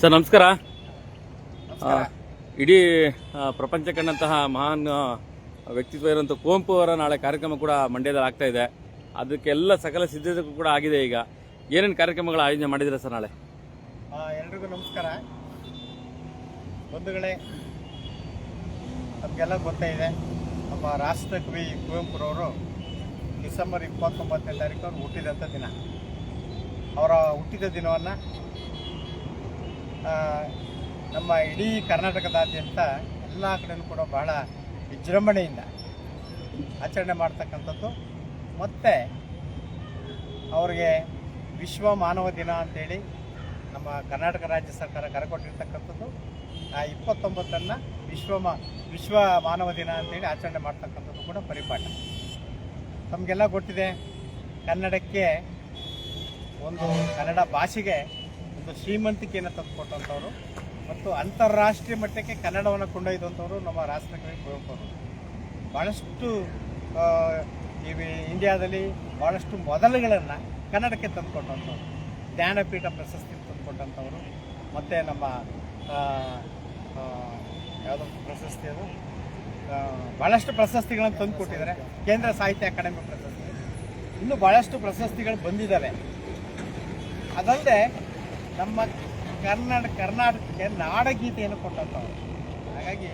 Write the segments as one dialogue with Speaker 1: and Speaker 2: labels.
Speaker 1: Sir ನಮಸ್ಕಾರ. ಇಡೀ ಪ್ರಪಂಚ ಕಂಡಂತಹ ಮಹಾನ್ ವ್ಯಕ್ತಿತ್ವ ಇರುವಂಥ ಕುವೆಂಪು ಅವರ ನಾಳೆ ಕಾರ್ಯಕ್ರಮ ಕೂಡ ಮಂಡ್ಯದಲ್ಲಿ ಆಗ್ತಾ ಇದೆ. ಅದಕ್ಕೆಲ್ಲ ಸಕಲ ಸಿದ್ಧತೆ ಕೂಡ ಆಗಿದೆ ಈಗ. ಏನೇನು ಕಾರ್ಯಕ್ರಮಗಳ ಆಯೋಜನೆ ಮಾಡಿದಿರ ಸರ್ ನಾಳೆ?
Speaker 2: ಎಲ್ರಿಗೂ ನಮಸ್ಕಾರ. ಬಂಧುಗಳೇ ನಮಗೆಲ್ಲ ಗೊತ್ತೇ ಇದೆ. ನಮ್ಮ ರಾಷ್ಟ್ರಕವಿ ಕುವೆಂಪುರವರು ಡಿಸೆಂಬರ್ ಇಪ್ಪತ್ತೊಂಬತ್ತನೇ ತಾರೀಕು ಅವ್ರು ಹುಟ್ಟಿದಂಥ ದಿನ. ಅವರ ಹುಟ್ಟಿದ ದಿನವನ್ನು ನಮ್ಮ ಇಡೀ ಕರ್ನಾಟಕದಾದ್ಯಂತ ಎಲ್ಲ ಕಡೆಯೂ ಕೂಡ ಬಹಳ ವಿಜೃಂಭಣೆಯಿಂದ ಆಚರಣೆ ಮಾಡ್ತಕ್ಕಂಥದ್ದು. ಮತ್ತು ಅವರಿಗೆ ವಿಶ್ವ ಮಾನವ ದಿನ ಅಂತೇಳಿ ನಮ್ಮ ಕರ್ನಾಟಕ ರಾಜ್ಯ ಸರ್ಕಾರ ಕರೆಕೊಟ್ಟಿರ್ತಕ್ಕಂಥದ್ದು. ಆ ಇಪ್ಪತ್ತೊಂಬತ್ತನ್ನು ವಿಶ್ವ ಮಾ, ವಿಶ್ವ ಮಾನವ ದಿನ ಅಂತೇಳಿ ಆಚರಣೆ ಮಾಡ್ತಕ್ಕಂಥದ್ದು ಕೂಡ ಪರಿಪಾಠ. ತಮಗೆಲ್ಲ ಗೊತ್ತಿದೆ, ಕನ್ನಡಕ್ಕೆ ಒಂದು ಕನ್ನಡ ಭಾಷೆಗೆ ಒಂದು ಶ್ರೀಮಂತಿಕೆಯನ್ನು ತಂದುಕೊಟ್ಟಂಥವ್ರು ಮತ್ತು ಅಂತಾರಾಷ್ಟ್ರೀಯ ಮಟ್ಟಕ್ಕೆ ಕನ್ನಡವನ್ನು ಕೊಂಡೊಯ್ದಂಥವ್ರು ನಮ್ಮ ರಾಷ್ಟ್ರಕವಿ ಕುವೆಂಪು ಅವರು. ಭಾಳಷ್ಟು ಇಂಡಿಯಾದಲ್ಲಿ ಭಾಳಷ್ಟು ಮೊದಲುಗಳನ್ನು ಕನ್ನಡಕ್ಕೆ ತಂದುಕೊಟ್ಟಂಥವ್ರು. ಜ್ಞಾನಪೀಠ ಪ್ರಶಸ್ತಿ ತಂದುಕೊಟ್ಟಂಥವ್ರು. ಮತ್ತು ನಮ್ಮ ಯಾವುದೋ ಪ್ರಶಸ್ತಿ ಅದು? ಭಾಳಷ್ಟು ಪ್ರಶಸ್ತಿಗಳನ್ನು ತಂದುಕೊಟ್ಟಿದ್ದಾರೆ. ಕೇಂದ್ರ ಸಾಹಿತ್ಯ ಅಕಾಡೆಮಿ ಪ್ರಶಸ್ತಿ. ಇನ್ನೂ ಭಾಳಷ್ಟು ಪ್ರಶಸ್ತಿಗಳು ಬಂದಿದ್ದಾವೆ. ಅದಲ್ಲದೆ ನಮ್ಮ ಕರ್ನಾಟಕ ಕರ್ನಾಟಕಕ್ಕೆ ನಾಡಗೀತೆಯನ್ನು ಕೊಟ್ಟಂಥವ್ರು. ಹಾಗಾಗಿ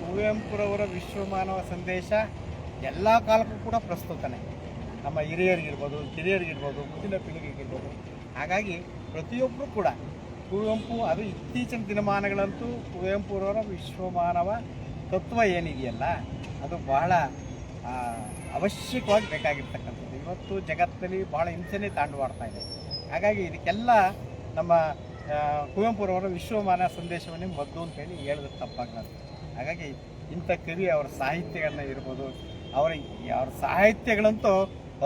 Speaker 2: ಕುವೆಂಪುರವರ ವಿಶ್ವಮಾನವ ಸಂದೇಶ ಎಲ್ಲ ಕಾಲಕ್ಕೂ ಕೂಡ ಪ್ರಸ್ತುತನೇ. ನಮ್ಮ ಹಿರಿಯರಿಗಿರ್ಬೋದು ಕಿರಿಯರಿಗಿರ್ಬೋದು ಮುಂದಿನ ಪೀಳಿಗೆಗಿರ್ಬೋದು. ಹಾಗಾಗಿ ಪ್ರತಿಯೊಬ್ಬರು ಕೂಡ ಕುವೆಂಪು ಅದು ಇತ್ತೀಚಿನ ದಿನಮಾನಗಳಂತೂ ಕುವೆಂಪುರವರ ವಿಶ್ವಮಾನವ ತತ್ವ ಏನಿದೆಯಲ್ಲ, ಅದು ಬಹಳ ಅವಶ್ಯಕವಾಗಿ ಬೇಕಾಗಿರ್ತಕ್ಕಂಥದ್ದು. ಇವತ್ತು ಜಗತ್ತಲ್ಲಿ ಬಹಳ ಹಿಂಸೆನೇ ತಾಂಡವಾಡ್ತಾ ಇದೆ. ಹಾಗಾಗಿ ಇದಕ್ಕೆಲ್ಲ ನಮ್ಮ ಕುವೆಂಪುರವರ ವಿಶ್ವಮಾನ ಸಂದೇಶವನ್ನೇ ಮದ್ದು ಅಂತೇಳಿ ಹೇಳಿದ್ರೆ ತಪ್ಪಾಗಲ್ಲ ಹಾಗಾಗಿ ಇಂಥ ಕವಿ ಅವರ ಸಾಹಿತ್ಯಗಳನ್ನ ಇರ್ಬೋದು, ಅವರ ಅವರ ಸಾಹಿತ್ಯಗಳಂತೂ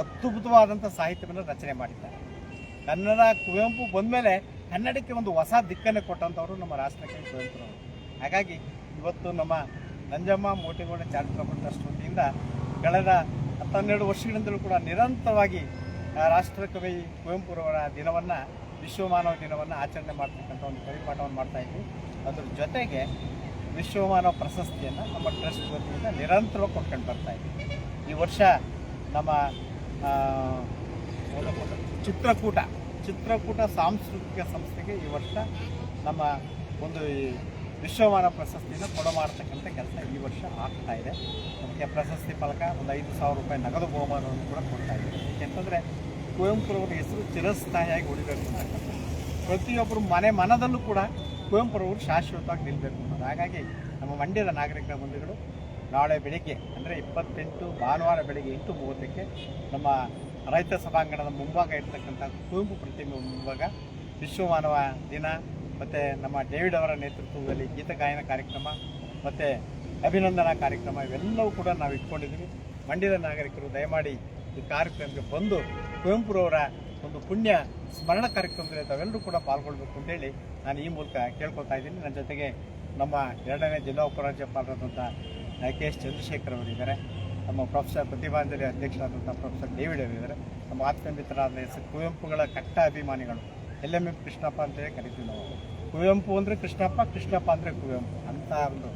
Speaker 2: ಅದ್ಭುತವಾದಂಥ ಸಾಹಿತ್ಯವನ್ನು ರಚನೆ ಮಾಡಿದ್ದಾರೆ. ಕನ್ನಡ, ಕುವೆಂಪು ಬಂದಮೇಲೆ ಕನ್ನಡಕ್ಕೆ ಒಂದು ಹೊಸ ದಿಕ್ಕನ್ನು ಕೊಟ್ಟಂಥವರು ನಮ್ಮ ರಾಷ್ಟ್ರಕವಿ ಕುವೆಂಪುರವರು. ಹಾಗಾಗಿ ಇವತ್ತು ನಮ್ಮ ನಂಜಮ್ಮ ಮೋಟಿಗೌಡ ಚಾರಿಟಬಲ್ ಟ್ರಸ್ಟ್ ಕಳೆದ ಹತ್ತನ್ನೆರಡು ವರ್ಷಗಳಿಂದಲೂ ಕೂಡ ನಿರಂತರವಾಗಿ ರಾಷ್ಟ್ರಕವಿ ಕುವೆಂಪುರವರ ದಿನವನ್ನು ವಿಶ್ವಮಾನವ ದಿನವನ್ನು ಆಚರಣೆ ಮಾಡ್ತಕ್ಕಂಥ ಒಂದು ಪರಿಪಾಠವನ್ನು ಮಾಡ್ತಾ ಇದ್ವಿ. ಅದ್ರ ಜೊತೆಗೆ ವಿಶ್ವಮಾನವ ಪ್ರಶಸ್ತಿಯನ್ನು ನಮ್ಮ ಟ್ರಸ್ಟ್ ವತಿಯಿಂದ ನಿರಂತರವಾಗಿ ಕೊಟ್ಕೊಂಡು ಬರ್ತಾ ಇದ್ವಿ. ಈ ವರ್ಷ ನಮ್ಮ ಚಿತ್ರಕೂಟ ಚಿತ್ರಕೂಟ ಸಾಂಸ್ಕೃತಿಕ ಸಂಸ್ಥೆಗೆ ಈ ವರ್ಷ ನಮ್ಮ ಒಂದು ಈ ವಿಶ್ವಮಾನ ಪ್ರಶಸ್ತಿಯನ್ನು ಕೊಡ ಮಾಡ್ತಕ್ಕಂಥ ಕೆಲಸ ಈ ವರ್ಷ ಆಗ್ತಾ ಇದೆ. ಅದಕ್ಕೆ ಪ್ರಶಸ್ತಿ ಫಲಕ ಒಂದು ಐದು ಸಾವಿರ ರೂಪಾಯಿ ನಗದು ಬಹುಮಾನವನ್ನು ಕೂಡ ಕೊಡ್ತಾ ಇದ್ದೀವಿ ಏಕೆಂತಂದರೆ ಕುವೆಂಪುರವ್ರ ಹೆಸರು ಚಿರಸ್ಥಾಯಿಯಾಗಿ ಉಳಿಬೇಕು ಅಂತ. ಪ್ರತಿಯೊಬ್ಬರು ಮನೆ ಮನದಲ್ಲೂ ಕೂಡ ಕುವೆಂಪುರವರು ಶಾಶ್ವತವಾಗಿ ನಿಲ್ಲಬೇಕು ಹಾಗಾಗಿ ನಮ್ಮ ಮಂಡ್ಯದ ನಾಗರಿಕ ಬಂಧುಗಳು, ನಾಳೆ ಬೆಳಿಗ್ಗೆ ಅಂದರೆ ಇಪ್ಪತ್ತೆಂಟು ಭಾನುವಾರ ಬೆಳಿಗ್ಗೆ ಎಂಟು ಮೂವತ್ತಕ್ಕೆ ನಮ್ಮ ರೈತ ಸಭಾಂಗಣದ ಮುಂಭಾಗ ಇರ್ತಕ್ಕಂಥ ಕುವೆಂಪು ಪ್ರತಿಮೆ ಮುಂಭಾಗ ವಿಶ್ವಮಾನವ ದಿನ, ಮತ್ತು ನಮ್ಮ ಡೇವಿಡ್ ಅವರ ನೇತೃತ್ವದಲ್ಲಿ ಗೀತ ಗಾಯನ ಕಾರ್ಯಕ್ರಮ, ಮತ್ತು ಅಭಿನಂದನಾ ಕಾರ್ಯಕ್ರಮ ಇವೆಲ್ಲವೂ ಕೂಡ ನಾವು ಇಟ್ಕೊಂಡಿದ್ದೀವಿ ಮಂಡ್ಯದ ನಾಗರಿಕರು ದಯಮಾಡಿ ಈ ಕಾರ್ಯಕ್ರಮಕ್ಕೆ ಬಂದು ಕುವೆಂಪುರವರ ಒಂದು ಪುಣ್ಯ ಸ್ಮರಣ ಕಾರ್ಯಕ್ರಮದಲ್ಲಿ ತಾವೆಲ್ಲರೂ ಕೂಡ ಪಾಲ್ಗೊಳ್ಬೇಕು ಅಂತೇಳಿ ನಾನು ಈ ಮೂಲಕ ಕೇಳ್ಕೊತಾ ಇದ್ದೀನಿ. ನನ್ನ ಜೊತೆಗೆ ನಮ್ಮ ಎರಡನೇ ಜಿಲ್ಲಾ ಉಪರಾಜ್ಯಪಾಲರಾದಂಥ ಕೆ ಎಸ್ ಚಂದ್ರಶೇಖರ್ ಅವರಿದ್ದಾರೆ ನಮ್ಮ ಪ್ರೊಫೆಸರ್ ಪ್ರತಿಭಾಂಜಲಿ ಅಧ್ಯಕ್ಷರಾದಂಥ ಪ್ರೊಫೆಸರ್ ಡೇವಿಡ್ ಅವರಿದ್ದಾರೆ ನಮ್ಮ ಆತ್ಮೀಯ ಮಿತ್ರರಾದ ಕುವೆಂಪುಗಳ ಕಟ್ಟ ಅಭಿಮಾನಿಗಳು ಎಲ್ ಎಂ ಎಂ ಕೃಷ್ಣಪ್ಪ ಅಂತೇಳಿ ಕರಿತೀವಿ ನಾವು. ಕುವೆಂಪು ಅಂದರೆ ಕೃಷ್ಣಪ್ಪ ಕೃಷ್ಣಪ್ಪ ಅಂದರೆ ಕುವೆಂಪು ಅಂತ ಒಂದು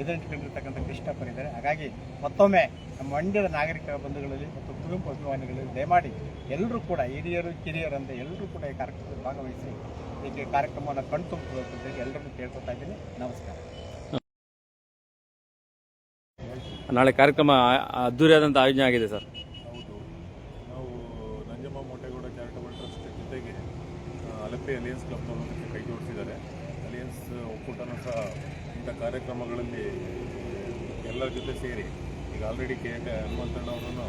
Speaker 2: ಎದುರಿಟ್ಕೊಂಡಿರ್ತಕ್ಕಂಥ ಕೃಷ್ಣಪ್ಪನಿದ್ದಾರೆ ಹಾಗಾಗಿ ಮತ್ತೊಮ್ಮೆ ನಮ್ಮ ಮಂಡ್ಯದ ನಾಗರಿಕ ಬಂಧುಗಳಲ್ಲಿ ಮತ್ತು ಕುಟುಂಬ ಅಭಿಮಾನಿಗಳಲ್ಲಿ ದಯಮಾಡಿ ಎಲ್ಲರೂ ಕೂಡ ಹಿರಿಯರು ಕಿರಿಯರು ಅಂತ ಎಲ್ಲರೂ ಕೂಡ ಈ ಕಾರ್ಯಕ್ರಮದಲ್ಲಿ ಭಾಗವಹಿಸಿ ಈ ಕಾರ್ಯಕ್ರಮವನ್ನು ಅಂತ ಹೇಳಿ ಎಲ್ಲರನ್ನೂ ಕೇಳ್ಕೊತಾ ಇದ್ದೀನಿ. ನಮಸ್ಕಾರ.
Speaker 1: ನಾಳೆ ಕಾರ್ಯಕ್ರಮ ಅದ್ದೂರಿಯಾದಂಥ ಆಯೋಜನೆ ಆಗಿದೆ ಸರ್.
Speaker 3: ಹೌದು. ನಾವು ನಂಜಮ್ಮ ಮೋಟೇಗೌಡ ಚಾರಿಟಬಲ್ ಟ್ರಸ್ಟ್ ಜೊತೆಗೆ ಅಲಪೆ ಅಲಿಯನ್ಸ್ ಅದಕ್ಕೆ ಕೈ ಜೋಡಿಸಿದ್ದಾರೆ. ಅಲಿಯನ್ಸ್ ಒಕ್ಕೂಟನೂ ಸಹ ಕಾರ್ಯಕ್ರಮಗಳಲ್ಲಿ ಎಲ್ಲರ ಜೊತೆ ಸೇರಿ ಈಗ ಆಲ್ರೆಡಿ ಕೆ ಕೆ ಹನುಮಂತಣ್ಣವರನ್ನು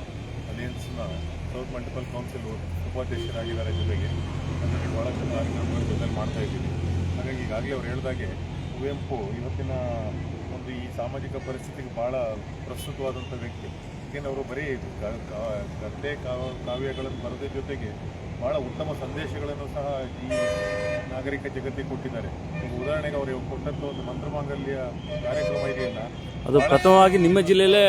Speaker 3: ಅಲಿಯನ್ಸ್ನ ಸೌತ್ ಮಲ್ಟಿಪಲ್ ಕೌನ್ಸಿಲ್ ಉಪಾಧ್ಯಕ್ಷರಾಗಿದ್ದಾರೆ ಜೊತೆಗೆ. ಅದರಲ್ಲಿ ಭಾಳಷ್ಟು ಕಾರ್ಯಕ್ರಮಗಳ ಜೊತೆ ಮಾಡ್ತಾ ಇದ್ದೀವಿ. ಹಾಗಾಗಿ ಈಗಾಗಲೇ ಅವ್ರು ಹೇಳಿದಾಗೆ ಕುವೆಂಪು ಇವತ್ತಿನ ಒಂದು ಈ ಸಾಮಾಜಿಕ ಪರಿಸ್ಥಿತಿಗೆ ಭಾಳ ಪ್ರಸ್ತುತವಾದಂಥ ವ್ಯಕ್ತಿ. ಏಕೆಂದರೆ ಅವರು ಬರೀ ಕಾವ- ಕಾವ್ಯಗಳನ್ನು ಬರೋದ್ರ ಜೊತೆಗೆ ಭಾಳ ಉತ್ತಮ ಸಂದೇಶಗಳನ್ನು ಸಹ ಈ ನಾಗರಿಕ ಜಗತ್ತಿಗೆ ಕೊಟ್ಟಿದ್ದಾರೆ. ಉದಾಹರಣೆಗೆ ಅವರು ಕೊಟ್ಟಂತ ಒಂದು ಮಂತ್ರಮಾಂಗಲ್ಯ ಕಾರ್ಯಕ್ರಮ ಇದೆಯಲ್ಲ
Speaker 1: ಅದು ಪ್ರಥಮವಾಗಿ ನಿಮ್ಮ ಜಿಲ್ಲೆಯಲ್ಲೇ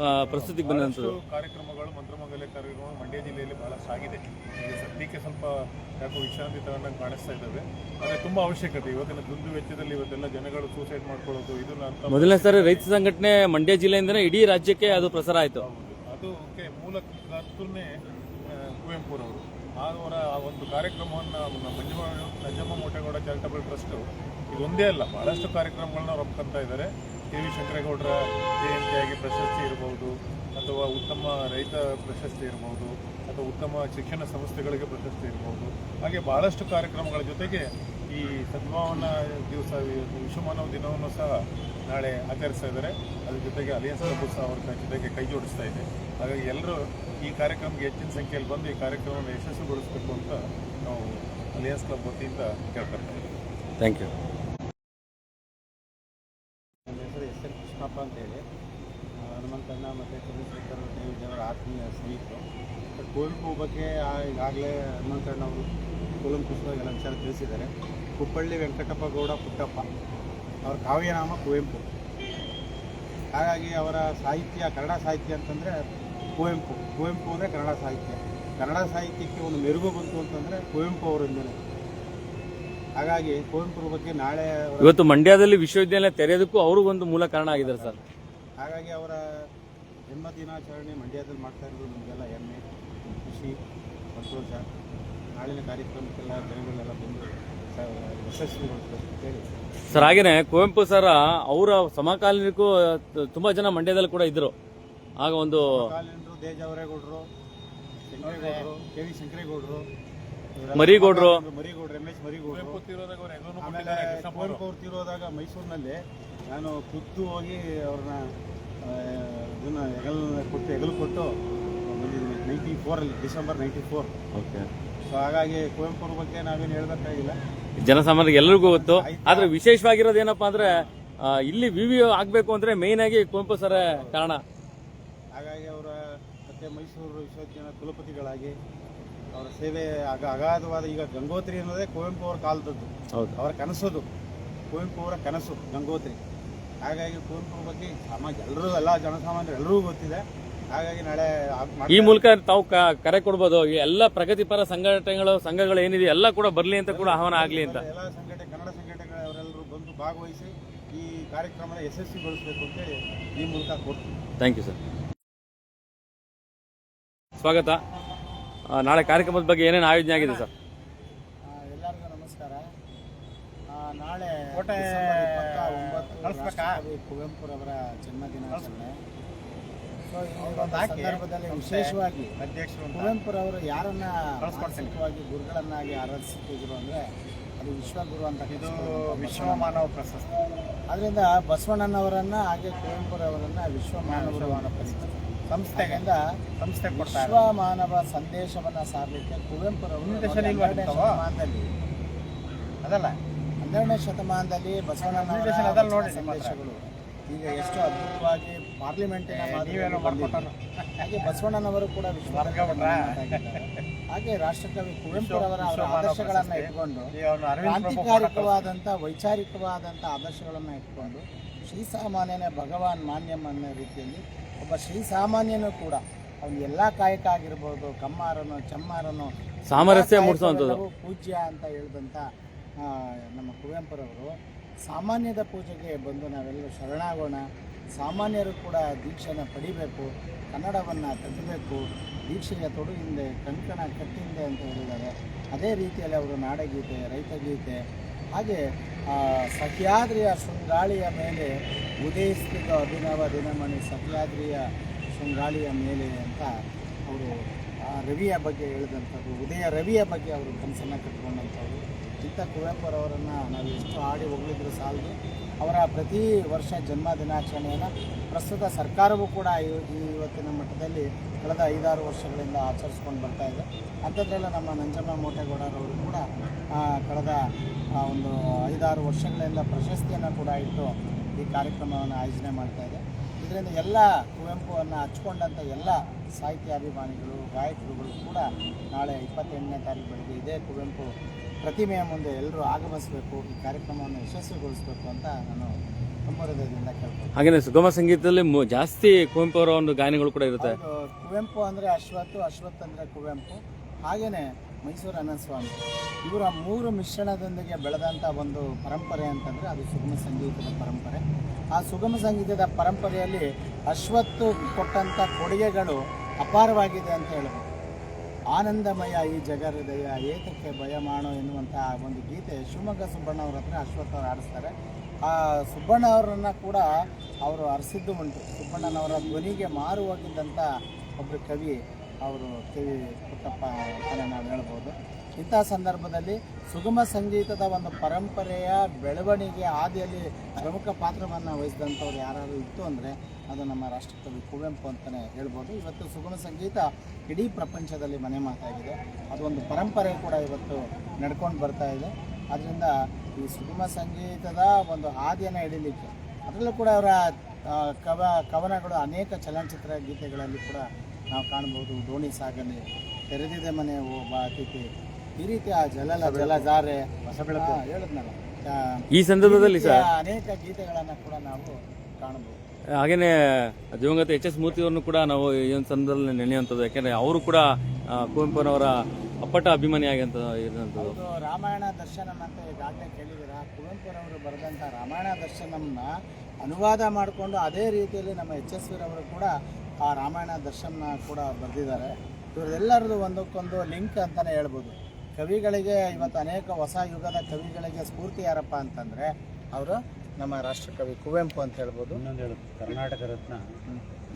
Speaker 1: ಪ್ರಸ್ತುತಿ ಪ್ರಸ್ತುತಿಗೆ ಬಂದಂಥದ್ದು
Speaker 3: ಕಾರ್ಯಕ್ರಮಗಳು ಮಂತ್ರಮಂಗಲ ಕಾರ್ಯಕ್ರಮ ಮಂಡ್ಯ ಜಿಲ್ಲೆಯಲ್ಲಿ ಬಹಳ ಆಗಿದೆ ಈಗ ಸದ್ಯಕ್ಕೆ ಸ್ವಲ್ಪ ಯಾಕೋ ವಿಶ್ರಾಂತಿ ತಗೊಂಡಂಗೆ ಕಾಣಿಸ್ತಾ ಇದ್ದಾವೆ. ಆದರೆ ತುಂಬಾ ಅವಶ್ಯಕತೆ. ಇವತ್ತಿನ ದುಂದು ವೆಚ್ಚದಲ್ಲಿ ಇವತ್ತೆಲ್ಲ ಜನಗಳು ಸೂಸೈಡ್ ಮಾಡ್ಕೊಳ್ಳೋದು ಇದನ್ನ ಅಂತ
Speaker 1: ಮೊದಲನೇ ಸಾರಿ ರೈತ ಸಂಘಟನೆ ಮಂಡ್ಯ ಜಿಲ್ಲೆಯಿಂದನೇ ಇಡೀ ರಾಜ್ಯಕ್ಕೆ ಅದು ಪ್ರಸಾರ ಆಯಿತು.
Speaker 3: ಅದು ಮೂಲ ಕುವೆಂಪುರವರು. ಅವರ ಆ ಒಂದು ಕಾರ್ಯಕ್ರಮವನ್ನು ಮಂಜಮ್ಮ ನಂಜಮ್ಮ ಮೋಟೇಗೌಡ ಚಾರಿಟಬಲ್ ಟ್ರಸ್ಟು ಇದೊಂದೇ ಅಲ್ಲ, ಬಹಳಷ್ಟು ಕಾರ್ಯಕ್ರಮಗಳನ್ನ ಅವ್ರು ಇದ್ದಾರೆ ಕೆ ವಿ ಶಂಕರೇಗೌಡರ ಜಯಂತಿಯಾಗಿ ಪ್ರಶಸ್ತಿ ಇರಬಹುದು ಅಥವಾ ಉತ್ತಮ ರೈತ ಪ್ರಶಸ್ತಿ ಇರಬಹುದು ಅಥವಾ ಉತ್ತಮ ಶಿಕ್ಷಣ ಸಂಸ್ಥೆಗಳಿಗೆ ಪ್ರಶಸ್ತಿ ಇರಬಹುದು ಹಾಗೆ ಬಹಳಷ್ಟು ಕಾರ್ಯಕ್ರಮಗಳ ಜೊತೆಗೆ ಈ ಸದ್ಭಾವನ ದಿವಸ ವಿಶ್ವಮಾನವ ದಿನವನ್ನು ಸಹ ನಾಳೆ ಆಚರಿಸ್ತಾ ಇದ್ದಾರೆ. ಅದ್ರ ಜೊತೆಗೆ ಅಲಿಯನ್ಸ್ ಕ್ಲಬ್ ಸಹ ಅವ್ರ ಜೊತೆಗೆ ಕೈ ಜೋಡಿಸ್ತಾ ಇದೆ. ಹಾಗಾಗಿ ಎಲ್ಲರೂ ಈ ಕಾರ್ಯಕ್ರಮಕ್ಕೆ ಹೆಚ್ಚಿನ ಸಂಖ್ಯೆಯಲ್ಲಿ ಬಂದು ಈ ಕಾರ್ಯಕ್ರಮವನ್ನು ಯಶಸ್ವಿಗೊಳಿಸಬೇಕು ಅಂತ ನಾವು ಅಲಿಯನ್ಸ್ ಕ್ಲಬ್ ವತಿಯಿಂದ ಕೇಳ್ಕೊಳ್ತಾ ಇದ್ದೀವಿ.
Speaker 1: ಥ್ಯಾಂಕ್ ಯು
Speaker 4: ನನ್ನ ಹೆಸರು ಎಸ್ ಎಲ್ ಕೃಷ್ಣಪ್ಪ ಅಂತೇಳಿ. ಹೇಳಿ ಹನುಮಂತಣ್ಣ ಮತ್ತು ಚಂದ್ರಶೇಖರ್ ದೇವರ ಆತ್ಮೀಯ ಸ್ನೇಹಿತರು. ಕುವೆಂಪು ಬಗ್ಗೆ ಆ- ಈಗಾಗಲೇ ಹನುಮಂತಣ್ಣ ಅವರು ಕೂಲಂಕುಷವಾಗಿ ಎಲ್ಲ ವಿಚಾರ ತಿಳಿಸಿದ್ದಾರೆ. ಕುಪ್ಪಳ್ಳಿ ವೆಂಕಟಪ್ಪ ಗೌಡ ಪುಟ್ಟಪ್ಪ ಅವರ ಕಾವ್ಯನಾಮ ಕುವೆಂಪು. ಹಾಗಾಗಿ ಅವರ ಸಾಹಿತ್ಯ ಕನ್ನಡ ಸಾಹಿತ್ಯ ಅಂತಂದರೆ ಕುವೆಂಪು. ಕುವೆಂಪು ಅಂದರೆ ಕನ್ನಡ ಸಾಹಿತ್ಯ. ಕನ್ನಡ ಸಾಹಿತ್ಯಕ್ಕೆ ಒಂದು ಮೆರುಗು ಬಂತು ಅಂತಂದರೆ ಕುವೆಂಪು ಅವರಿಂದಲೇ. ಹಾಗಾಗಿ ಕುವೆಂಪುರ ಬಗ್ಗೆ ನಾಳೆ
Speaker 1: ಇವತ್ತು ಮಂಡ್ಯದಲ್ಲಿ ವಿಶ್ವವಿದ್ಯಾಲಯ ತೆರೆಯೋದಕ್ಕೂ ಅವರು ಒಂದು ಮೂಲ ಕಾರಣ ಆಗಿದ್ದಾರೆ ಸರ್.
Speaker 4: ಹಾಗಾಗಿ ಅವರ ಜನ್ಮ ದಿನಾಚರಣೆ ಮಂಡ್ಯದಲ್ಲಿ ಮಾಡ್ತಾ ಇರೋದು ನಮಗೆಲ್ಲ ಹೆಮ್ಮೆ ಖುಷಿ ಸಂತೋಷ. ನಾಳಿನ ಕಾರ್ಯಕ್ರಮಕ್ಕೆಲ್ಲ ಜನಗಳೆಲ್ಲ ಬಂದು
Speaker 1: ಸರ್ ಹಾಗೇನೆ ಕುವೆಂಪು ಸರ್ ಅವರ ಸಮಕಾಲೀನಕ್ಕೂ ತುಂಬಾ ಜನ ಮಂಡ್ಯದಲ್ಲಿ ಕೂಡ ಇದ್ರು. ಆಗ ಒಂದು
Speaker 4: ದೇಜಾವರೇಗೌಡರು ಶಂಕರೇಗೌಡರು ಕೆ ವಿ ಶಂಕರೇಗೌಡರು
Speaker 1: ಮರಿಗೌಡ್ರು.
Speaker 4: ಮರಿಗೌಡ್ರು ಎಂ ಎಸ್ ಮರಿಗೌಡರು.
Speaker 3: ಕುವೆಂಪು ತೀರೋದಾಗ ಅವ್ರು.
Speaker 4: ತೀರೋದಾಗ ಮೈಸೂರಿನಲ್ಲಿ ನಾನು ಖುದ್ದು ಹೋಗಿ ಅವ್ರನ್ನ ಇದನ್ನ ಹೆಗಲ್ ಕೊಟ್ಟು ಹೆಗಲು ಕೊಟ್ಟು ಬಂದಿದ್ದೀನಿ. Ninety ಫೋರಲ್ಲಿ December ninety four
Speaker 1: okay.
Speaker 4: So ಹಾಗಾಗಿ ಕುವೆಂಪು ಬಗ್ಗೆ ನಾವೇನು ಹೇಳ್ಬೇಕಾಗಿಲ್ಲ.
Speaker 1: ಜನಸಾಮಾನ್ಯರಿಗೆ ಎಲ್ಲರಿಗೂ ಗೊತ್ತು. ಆದ್ರೆ ವಿಶೇಷವಾಗಿರೋದು ಏನಪ್ಪಾ ಅಂದ್ರೆ ಇಲ್ಲಿ ವಿ ವಿ ಆಗ್ಬೇಕು ಅಂದ್ರೆ ಮೇನ್ ಆಗಿ ಕುವೆಂಪು ಸರ ಕಾರಣ.
Speaker 4: ಹಾಗಾಗಿ ಅವರ ಮತ್ತೆ ಮೈಸೂರು ವಿಶ್ವವಿದ್ಯಾಲಯ ಕುಲಪತಿಗಳಾಗಿ ಅವರ ಸೇವೆ ಅಗ ಅಗಾಧವಾದ ಈಗ ಗಂಗೋತ್ರಿ ಅನ್ನೋದೇ ಕುವೆಂಪು ಅವರ ಕಾಲದದ್ದು
Speaker 1: ಹೌದು.
Speaker 4: ಅವರ ಕನಸದು. ಕುವೆಂಪು ಅವರ ಕನಸು ಗಂಗೋತ್ರಿ. ಹಾಗಾಗಿ ಕುವೆಂಪು ಬಗ್ಗೆ ಸಮಾಜ ಎಲ್ಲರೂ ಎಲ್ಲ ಜನಸಾಮಾನ್ಯರು ಎಲ್ಲರಿಗೂ ಗೊತ್ತಿದೆ. ಹಾಗಾಗಿ ನಾಳೆ
Speaker 1: ಈ ಮೂಲಕ ತಾವು ಕರೆ ಕೊಡ್ಬೋದು. ಎಲ್ಲ ಪ್ರಗತಿಪರ ಸಂಘಟನೆಗಳು ಸಂಘಗಳು ಏನಿದೆ ಎಲ್ಲ ಕೂಡ ಬರಲಿ ಅಂತ ಕೂಡ ಆಹ್ವಾನ ಆಗಲಿ ಅಂತ.
Speaker 4: ಎಲ್ಲ ಸಂಘಟನೆ ಕನ್ನಡ ಸಂಘಟನೆಗಳವರೆಲ್ಲರೂ ಬಂದು ಭಾಗವಹಿಸಿ ಈ ಕಾರ್ಯಕ್ರಮದ ಯಶಸ್ವಿಗೊಳಿಸಬೇಕು ಅಂತೇಳಿ ಈ ಮೂಲಕ ಕೊಡ್ತೀವಿ
Speaker 1: ಥ್ಯಾಂಕ್ ಯು ಸರ್ ಸ್ವಾಗತ. ನಾಳೆ ಕಾರ್ಯಕ್ರಮದ ಬಗ್ಗೆ ಏನೇನು ಆಯೋಜನೆ ಆಗಿದೆ ಸರ್
Speaker 4: ಎಲ್ಲರಿಗೂ ನಮಸ್ಕಾರ. ನಾಳೆ
Speaker 2: ಕೋಟೆ
Speaker 4: ಒಂಬತ್ತು? ಕುವೆಂಪುರವರ ಜನ್ಮ ವಿಶೇಷವಾಗಿ
Speaker 2: ಅಧ್ಯಕ್ಷರು ಅಂತ
Speaker 4: ಕುವೆಂಪುರವರು ಯಾರನ್ನ
Speaker 2: ಕಳಿಸ್ಕೊಡ್ತೀನಿ.
Speaker 4: ಗುರುಗಳನ್ನಾಗಿ ಆರಾಧಿಸುತ್ತಿದ್ರು ಅಂದ್ರೆ ಅದು ವಿಶ್ವಗುರು ಅಂತ
Speaker 2: ಇದು ವಿಶ್ವ ಮಾನವ ಪ್ರಶಸ್ತಿ.
Speaker 4: ಅದರಿಂದ ಬಸವಣ್ಣನವರನ್ನ ಹಾಗೆ ಕುವೆಂಪುರವರನ್ನ ವಿಶ್ವ ಮಾನವ
Speaker 2: ಪ್ರಶಸ್ತಿ
Speaker 4: ಸಂಸ್ಥೆಯಿಂದ
Speaker 2: ಸಂಸ್ಥೆ.
Speaker 4: ವಿಶ್ವ ಮಾನವ ಸಂದೇಶವನ್ನ ಸಾರಲಿಕ್ಕೆ
Speaker 2: ಕುವೆಂಪುರ?
Speaker 4: ಶತಮಾನದಲ್ಲಿ.
Speaker 2: ಅದಲ್ಲ.
Speaker 4: ಹನ್ನೆರಡನೇ ಶತಮಾನದಲ್ಲಿ ಬಸವಣ್ಣನವರ. ಸಂದೇಶಗಳು. ಈಗ ಎಷ್ಟು ಅದ್ಭುತವಾಗಿ ಪಾರ್ಲಿಮೆಂಟಿನ
Speaker 2: ನೀವೇನೋ
Speaker 4: ಹಾಗೆ ಬಸವಣ್ಣನವರು ಕೂಡ. ಹಾಗೆ ರಾಷ್ಟ್ರಕವಿ ಕುವೆಂಪುರವರ
Speaker 2: ವಿಶ್ವ
Speaker 4: ಅವರ ಆದರ್ಶಗಳನ್ನ ಇಟ್ಕೊಂಡು
Speaker 2: ಶ್ರೀ
Speaker 4: ಕ್ರಾಂತಿಕಾರಿಕವಾದಂಥ ವೈಚಾರಿಕವಾದಂಥ ಆದರ್ಶಗಳನ್ನು ಇಟ್ಕೊಂಡು ಶ್ರೀಸಾಮಾನ್ಯನೇ ಭಗವಾನ್ ಮಾನ್ಯಂ ಅನ್ನೋ ರೀತಿಯಲ್ಲಿ ಒಬ್ಬ ಶ್ರೀಸಾಮಾನ್ಯನು ಕೂಡ ಅವನು ಎಲ್ಲ ಕಾಯಕ ಆಗಿರ್ಬೋದು ಕಮ್ಮಾರನು ಚಮ್ಮಾರನು
Speaker 1: ಸಾಮರಸ್ಯ ಮೂಡಿಸುವಂಥದ್ದು.
Speaker 4: ಪೂಜ್ಯ ಅಂತ ಹೇಳಿದಂಥ ನಮ್ಮ ಕುವೆಂಪುರವರು ಸಾಮಾನ್ಯದ ಪೂಜೆಗೆ ಬಂದು ನಾವೆಲ್ಲರೂ ಶರಣಾಗೋಣ. ಸಾಮಾನ್ಯರು ಕೂಡ ದೀಕ್ಷೆನ ಪಡಿಬೇಕು. ಕನ್ನಡವನ್ನು ಕಟ್ಟಬೇಕು. ದೀಕ್ಷೆಯ ತೊಡುಹಿಂದೆ ಕಂಕಣ ಕಟ್ಟಿಂದೆ ಅಂತ ಹೇಳಿದ್ದಾರೆ. ಅದೇ ರೀತಿಯಲ್ಲಿ ಅವರು ನಾಡಗೀತೆ, ರೈತಗೀತೆ, ಹಾಗೆ ಸಹ್ಯಾದ್ರಿಯ ಶೃಂಗಾಳಿಯ ಮೇಲೆ ಉದಯಿಸ್ತಿದ್ದ ಅಭಿನವ ದಿನಮಣಿ ಸಹ್ಯಾದ್ರಿಯ ಶೃಂಗಾಳಿಯ ಮೇಲೆ ಅಂತ ಅವರು ರವಿಯ ಬಗ್ಗೆ ಹೇಳಿದಂಥದ್ದು. ಉದಯ ರವಿಯ ಬಗ್ಗೆ ಅವರು ಕನಸನ್ನು ಕಟ್ಕೊಂಡಂಥವ್ರು ಇಂಥ ಕುವೆಂಪುರವರನ್ನು ನಾವು ಎಷ್ಟು ಹಾಡಿ ಹೊಗಳಿದ್ರು ಸಾಲದು. ಅವರ ಪ್ರತಿ ವರ್ಷ ಜನ್ಮ ದಿನಾಚರಣೆಯನ್ನು ಪ್ರಸ್ತುತ ಸರ್ಕಾರವೂ ಕೂಡ ಇವತ್ತಿನ ಮಟ್ಟದಲ್ಲಿ ಕಳೆದ ಐದಾರು ವರ್ಷಗಳಿಂದ ಆಚರಿಸ್ಕೊಂಡು ಬರ್ತಾ ಇದೆ. ಅಂಥದ್ರೆಲ್ಲ ನಮ್ಮ ನಂಜಮ್ಮ ಮೋಟೇಗೌಡರವರು ಕೂಡ ಕಳೆದ ಒಂದು ಐದಾರು ವರ್ಷಗಳಿಂದ ಪ್ರಶಸ್ತಿಯನ್ನು ಕೂಡ ಇಟ್ಟು ಈ ಕಾರ್ಯಕ್ರಮವನ್ನು ಆಯೋಜನೆ ಮಾಡ್ತಾ ಇದೆ. ಇದರಿಂದ ಎಲ್ಲ ಕುವೆಂಪುವನ್ನು ಹಚ್ಕೊಂಡಂಥ ಎಲ್ಲ ಸಾಹಿತ್ಯಾಭಿಮಾನಿಗಳು, ಗಾಯಕರುಗಳು ಕೂಡ ನಾಳೆ ಇಪ್ಪತ್ತೆಂಟನೇ ತಾರೀಕು ಬೆಳಗ್ಗೆ ಇದೇ ಕುವೆಂಪು ಪ್ರತಿಮೆಯ ಮುಂದೆ ಎಲ್ಲರೂ ಆಗಮಿಸಬೇಕು ಈ ಕಾರ್ಯಕ್ರಮವನ್ನು ಯಶಸ್ವಿಗೊಳಿಸಬೇಕು ಅಂತ ನಾನು ತುಂಬ ಹೃದಯದಿಂದ ಕೇಳ್ತೀನಿ
Speaker 1: ಹಾಗೇನೆ ಸುಗಮ ಸಂಗೀತದಲ್ಲಿ ಮು- ಜಾಸ್ತಿ ಕುವೆಂಪು ಅವರ ಒಂದು ಗಾಯನಗಳು ಕೂಡ ಇರುತ್ತೆ.
Speaker 4: ಹೌದು, ಕುವೆಂಪು ಅಂದರೆ ಅಶ್ವತ್ ಅಶ್ವತ್ ಅಂದರೆ ಕುವೆಂಪು. ಹಾಗೆಯೇ ಮೈಸೂರು ಅನಂತಸ್ವಾಮಿ. ಇವರ ಮೂರು ಮಿಶ್ರಣದೊಂದಿಗೆ ಬೆಳೆದಂಥ ಒಂದು ಪರಂಪರೆ ಅಂತಂದರೆ ಅದು ಸುಗಮ ಸಂಗೀತದ ಪರಂಪರೆ. ಆ ಸುಗಮ ಸಂಗೀತದ ಪರಂಪರೆಯಲ್ಲಿ ಅಶ್ವತ್ತು ಕೊಟ್ಟಂಥ ಕೊಡುಗೆಗಳು ಅಪಾರವಾಗಿದೆ ಅಂತ ಹೇಳ್ಬೋದು. ಆನಂದಮಯ ಈ ಜಗಹೃದಯ ಏತಕ್ಕೆ ಭಯ ಮಾಡೋ ಎನ್ನುವಂಥ ಒಂದು ಗೀತೆ ಶಿವಮೊಗ್ಗ ಸುಬ್ಬಣ್ಣ ಅವ್ರ ಹತ್ರ ಅಶ್ವಥ್ ಅವರು ಆಡಿಸ್ತಾರೆ ಆ ಸುಬ್ಬಣ್ಣ ಅವರನ್ನು ಕೂಡ ಅವರು ಅರಸಿದ್ದು ಉಂಟು. ಸುಬ್ಬಣ್ಣನವರ ಧ್ವನಿಗೆ ಮಾರು ಹೋಗಿದ್ದಂಥ ಒಬ್ಬರು ಕವಿ, ಅವರು ಕೆ ವಿ ಪುಟ್ಟಪ್ಪ ಅಂತ ನಾವು ಹೇಳ್ಬೋದು. ಇಂಥ ಸಂದರ್ಭದಲ್ಲಿ ಸುಗಮ ಸಂಗೀತದ ಒಂದು ಪರಂಪರೆಯ ಬೆಳವಣಿಗೆ ಆದಿಯಲ್ಲಿ ಪ್ರಮುಖ ಪಾತ್ರವನ್ನು ವಹಿಸಿದಂಥವ್ರು ಯಾರಾದರೂ ಇತ್ತು ಅಂದರೆ ಅದು ನಮ್ಮ ರಾಷ್ಟ್ರಕವಿ ಕುವೆಂಪು ಅಂತಲೇ ಹೇಳ್ಬೋದು. ಇವತ್ತು ಸುಗಮ ಸಂಗೀತ ಇಡೀ ಪ್ರಪಂಚದಲ್ಲಿ ಮನೆ ಮಾತಾಗಿದೆ. ಅದೊಂದು ಪರಂಪರೆ ಕೂಡ ಇವತ್ತು ನಡ್ಕೊಂಡು ಬರ್ತಾ ಇದೆ. ಅದರಿಂದ ಈ ಸುಗಮ ಸಂಗೀತದ ಒಂದು ಹಾದಿಯನ್ನು ಹಿಡಿಲಿಕ್ಕೆ ಅದರಲ್ಲೂ ಕೂಡ ಅವರ ಕವ, ಕವನಗಳು ಅನೇಕ ಚಲನಚಿತ್ರ ಗೀತೆಗಳಲ್ಲಿ ಕೂಡ ನಾವು ಕಾಣ್ಬೋದು ದೋಣಿ ಸಾಗಣೆ ತೆರೆದಿದೆ ಮನೆ ಒಬ್ಬ ಅತಿಥಿ ಈ ರೀತಿಯ ಜಲಲ ಜಲಜಾರೆ
Speaker 2: ಜಲ
Speaker 4: ಜಾರೆ ಹೇಳಿದ್ನಲ್ಲ. ಆ,
Speaker 1: ಈ ಸಂದರ್ಭದಲ್ಲಿ ಸರ್?
Speaker 4: ಅನೇಕ ಗೀತೆಗಳನ್ನು ಕೂಡ ನಾವು ಕಾಣಬಹುದು.
Speaker 1: ಹಾಗೇನೆ ದಿವಂಗತ ಎಚ್ ಎಸ್ ಮೂರ್ತಿಯವರನ್ನು ಕೂಡ ನಾವು ಈ ಒಂದು ಸಂದರ್ಭದಲ್ಲಿ ನೆನೆಯುವಂಥದ್ದು. ಯಾಕೆಂದ್ರೆ ಅವರು ಕೂಡ ಆ, ಕುವೆಂಪುನವರ ಅಪ್ಪಟ ಅಭಿಮಾನಿ ಆಗಿಂತ ಇರುವಂಥದ್ದು.
Speaker 4: ರಾಮಾಯಣ ದರ್ಶನಂ ಅಂತ ಈಗಾಗಲೇ ಕೇಳಿದ್ದೀರಾ? ಕುವೆಂಪುರವರು ಬರೆದಂಥ ರಾಮಾಯಣ ದರ್ಶನಂನ ಅನುವಾದ ಮಾಡಿಕೊಂಡು ಅದೇ ರೀತಿಯಲ್ಲಿ ನಮ್ಮ ಎಚ್ ಎಸ್ ವಿರವರು ಕೂಡ ಆ ರಾಮಾಯಣ ದರ್ಶನ ಕೂಡ ಬರೆದಿದ್ದಾರೆ. ಇವರೆಲ್ಲರದು ಒಂದಕ್ಕೊಂದು ಲಿಂಕ್ ಅಂತಲೇ ಹೇಳ್ಬೋದು. ಕವಿಗಳಿಗೆ ಇವತ್ತು ಅನೇಕ ಹೊಸ ಯುಗದ ಕವಿಗಳಿಗೆ ಸ್ಫೂರ್ತಿ ಯಾರಪ್ಪ ಅಂತಂದರೆ ಅವರು ನಮ್ಮ ರಾಷ್ಟ್ರಕವಿ ಕುವೆಂಪು ಅಂತ ಹೇಳ್ಬೋದು.
Speaker 2: ಇನ್ನೊಂದು ಹೇಳುದು ಕರ್ನಾಟಕ ರತ್ನ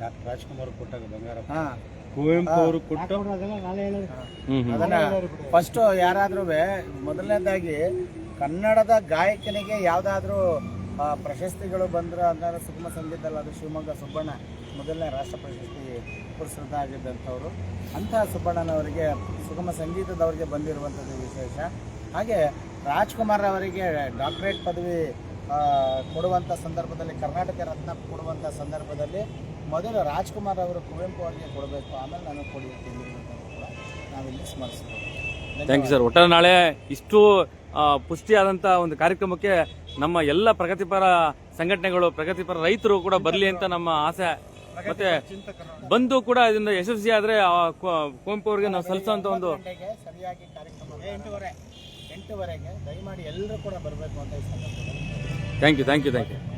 Speaker 2: ಡಾಕ್ಟರ್ ರಾಜ್ಕುಮಾರ್ ಕೊಟ್ಟಾಗ ಬಂಗಾರಪ್ಪ.
Speaker 4: ಹಾಂ.
Speaker 1: ಕುವೆಂಪು ಅವರು ಕೊಟ್ಟ.
Speaker 4: ಅದನ್ನ ಫಸ್ಟ್ ಯಾರಾದ್ರೂ ಮೊದಲನೇದಾಗಿ ಕನ್ನಡದ ಗಾಯಕನಿಗೆ ಯಾವುದಾದ್ರೂ ಪ್ರಶಸ್ತಿಗಳು ಬಂದ್ರೆ ಅಂದ್ರೆ ಸುಗಮ ಸಂಗೀತದಲ್ಲಿ ಅದು ಶಿವಮೊಗ್ಗ ಸುಬ್ಬಣ್ಣ ಮೊದಲನೇ ರಾಷ್ಟ್ರ ಪ್ರಶಸ್ತಿ ಪುರಸ್ಕೃತರಾಗಿದ್ದಂಥವ್ರು. ಅಂತಹ ಸುಬ್ಬಣ್ಣನವರಿಗೆ ಸುಗಮ ಸಂಗೀತದವರಿಗೆ ಬಂದಿರುವಂಥದ್ದು ವಿಶೇಷ. ಹಾಗೆ ರಾಜ್ಕುಮಾರ್ ಅವರಿಗೆ ಡಾಕ್ಟರೇಟ್ ಪದವಿ ಕೊಡುವಂಥ ಸಂದರ್ಭದಲ್ಲಿ, ಕರ್ನಾಟಕ ರತ್ನ ಕೊಡುವಂಥ ಸಂದರ್ಭದಲ್ಲಿ ಮೊದಲು ರಾಜ್ಕುಮಾರ್ ಅವರು ಕುವೆಂಪು ಅವರಿಗೆ ಕೊಡಬೇಕು. ಆಮೇಲೆ ನಾನು ಕೊಡಿ ನಾವಿಲ್ಲಿ
Speaker 1: ಥ್ಯಾಂಕ್ ಯು ಸರ್. ಒಟ್ಟಾರೆ ನಾಳೆ ಇಷ್ಟು ಪುಷ್ಟಿಯಾದಂಥ ಒಂದು ಕಾರ್ಯಕ್ರಮಕ್ಕೆ ನಮ್ಮ ಎಲ್ಲ ಪ್ರಗತಿಪರ ಸಂಘಟನೆಗಳು, ಪ್ರಗತಿಪರ ರೈತರು ಕೂಡ ಬರಲಿ ಅಂತ ನಮ್ಮ ಆಸೆ ಮತ್ತೆ ಬಂದು ಕೂಡ ಇದರಿಂದ ಯಶಸ್ವಿ ಆದ್ರೆ ಕುವೆಂಪು ಅವರಿಗೆ ನಾವು ಸಲ್ಲಿಸುವಂತ ಒಂದು
Speaker 4: ಸರಿಯಾಗಿ ಕಾರ್ಯಕ್ರಮ ಎಂಟೂವರೆ ಎಂಟೂವರೆಗೆ ದಯಮಾಡಿ ಎಲ್ಲರೂ ಕೂಡ ಬರಬೇಕು ಅಂತ
Speaker 1: thank you thank you thank you